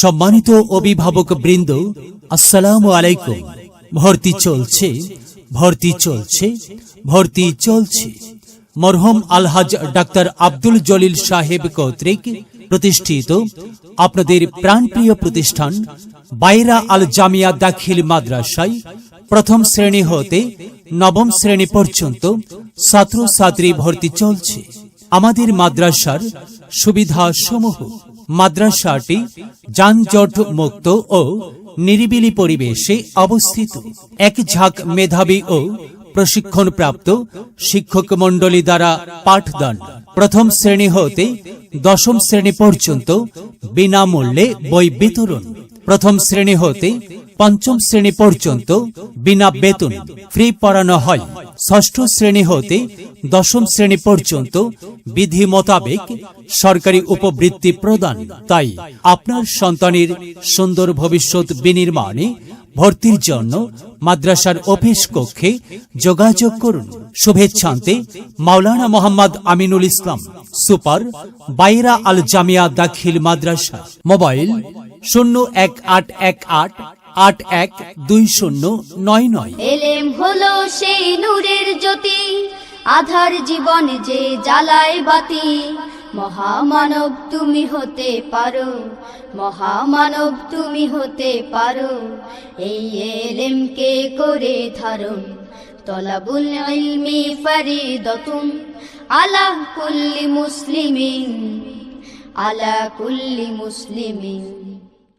সম্মানিত অভিভাবক বৃন্দ, আসসালাম আলাইকুম। ভর্তি চলছে ভর্তি চলছে ভর্তি চলছে। মরহম আলহাজ ডাক্তার আব্দুল জলিল সাহেব কর্তৃক প্রতিষ্ঠিত আপনাদের প্রাণপ্রিয় প্রতিষ্ঠান বাইরা আল জামিয়া দাখিল মাদ্রাসায় প্রথম শ্রেণি হতে নবম শ্রেণি পর্যন্ত ছাত্র ছাত্রী ভর্তি চলছে। আমাদের মাদ্রাসার সুবিধা সমূহ মাদ্রাসাটি যানজট মুক্ত ও নিরিবিলি পরিবেশে অবস্থিত। এক ঝাঁক মেধাবী ও প্রশিক্ষণপ্রাপ্ত শিক্ষক মণ্ডলী দ্বারা পাঠদান প্রথম শ্রেণি হতে দশম শ্রেণি পর্যন্ত বিনামূল্যে বই বিতরণ। প্রথম শ্রেণি হতে পঞ্চম শ্রেণি পর্যন্ত বিনা বেতন ফ্রি পড়ানো হয়। ষষ্ঠ শ্রেণি হতে দশম শ্রেণি পর্যন্ত বিধি মোতাবেক সরকারি উপবৃত্তি প্রদান। তাই আপনার সন্তানের সুন্দর ভবিষ্যৎ বিনির্মাণে ভর্তির জন্য মাদ্রাসার অফিস কক্ষে যোগাযোগ করুন। শুভেচ্ছান্তে মাওলানা মোহাম্মদ আমিনুল ইসলাম, সুপার বাইরা আল জামিয়া দাখিল মাদ্রাসা। মোবাইল শূন্য এক আট এক আট আট এক দুই শূন্য নয় নয়। এলেম হলো সেই নূরের জ্যোতি, আধার জীবন যে জ্বালায় বাতি। মহামানব তুমি হতে পারো, মহামানব তুমি হতে পারো। এই এলেমকে করে ধারণ, তলাবুল ইলমি ফারিদতুন। আলা কুল্লি মুসলিমিন, আলা কুল্লি মুসলিমিন।